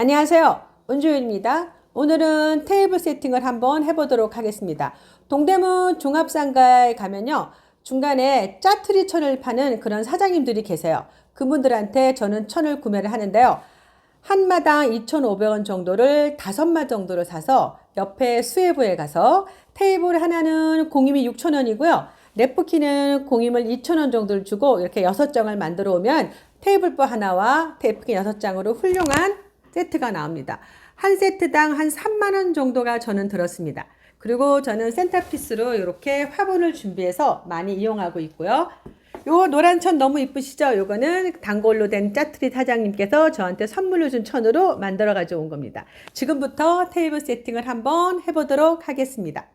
안녕하세요. 은주윤입니다. 오늘은 테이블 세팅을 한번 해보도록 하겠습니다. 동대문 종합상가에 가면요. 중간에 짜투리 천을 파는 그런 사장님들이 계세요. 그분들한테 저는 천을 구매를 하는데요. 한 마당 2,500원 정도를 다섯 마 정도를 사서 옆에 수혜부에 가서 테이블 하나는 공임이 6,000원이고요. 랩프키는 공임을 2,000원 정도를 주고 이렇게 여섯 장을 만들어 오면 테이블보 하나와 테이프키 여섯 장으로 훌륭한 세트가 나옵니다. 한 세트당 한 3만 원 정도가 저는 들었습니다. 그리고 저는 센터피스로 이렇게 화분을 준비해서 많이 이용하고 있고요. 요 노란 천 너무 이쁘시죠? 요거는 단골로 된 짜투리 사장님께서 저한테 선물로 준 천으로 만들어 가져온 겁니다. 지금부터 테이블 세팅을 한번 해보도록 하겠습니다.